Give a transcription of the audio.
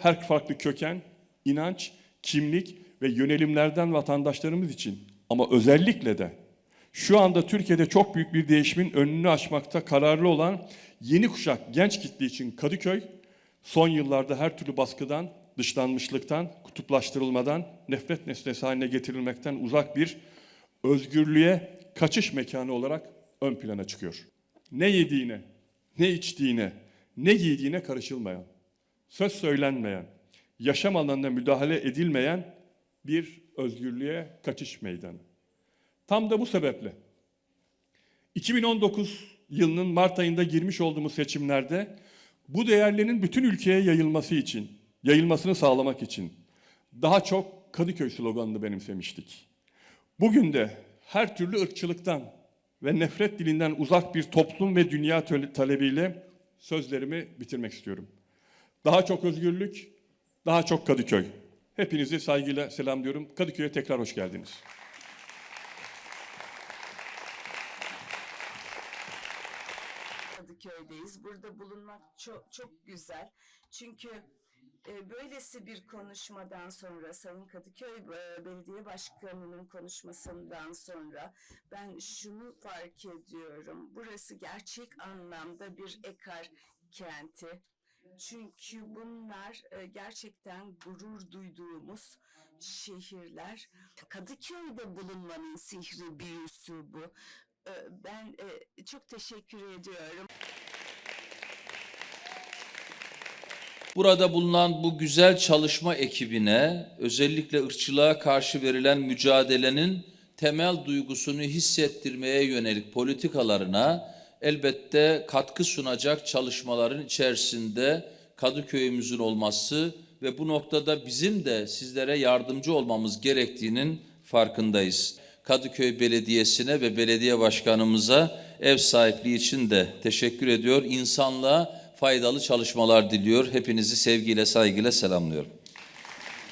her farklı köken, inanç, kimlik ve yönelimlerden vatandaşlarımız için ama özellikle de şu anda Türkiye'de çok büyük bir değişimin önünü açmakta kararlı olan yeni kuşak genç kitle için Kadıköy son yıllarda her türlü baskıdan, dışlanmışlıktan, kutuplaştırılmadan, nefret nesnesi haline getirilmekten uzak bir özgürlüğe kaçış mekanı olarak ön plana çıkıyor. Ne yediğine, ne içtiğine, ne giydiğine karışılmayan, söz söylenmeyen, yaşam alanına müdahale edilmeyen bir özgürlüğe kaçış meydanı. Tam da bu sebeple 2019 yılının Mart ayında girmiş olduğumuz seçimlerde bu değerlerin bütün ülkeye yayılması için, yayılmasını sağlamak için daha çok Kadıköy sloganını benimsemiştik. Bugün de her türlü ırkçılıktan ve nefret dilinden uzak bir toplum ve dünya talebiyle sözlerimi bitirmek istiyorum. Daha çok özgürlük, daha çok Kadıköy. Hepinizi saygıyla selamlıyorum. Kadıköy'e tekrar hoş geldiniz. Kadıköy'deyiz. Burada bulunmak çok çok güzel. Çünkü e, böylesi bir konuşmadan sonra Sayın Kadıköy e, Belediye Başkanı'nın konuşmasından sonra ben şunu fark ediyorum. Burası gerçek anlamda bir ekar kenti. Çünkü bunlar e, gerçekten gurur duyduğumuz şehirler. Kadıköy'de bulunmanın sihri büyüsü bu. E, Ben e, çok teşekkür ediyorum. Burada bulunan bu güzel çalışma ekibine özellikle ırkçılığa karşı verilen mücadelenin temel duygusunu hissettirmeye yönelik politikalarına elbette katkı sunacak çalışmaların içerisinde Kadıköy'ümüzün olması ve bu noktada bizim de sizlere yardımcı olmamız gerektiğinin farkındayız. Kadıköy Belediyesi'ne ve belediye başkanımıza ev sahipliği için de teşekkür ediyor. İnsanlığa faydalı çalışmalar diliyor. Hepinizi sevgiyle, saygıyla selamlıyorum.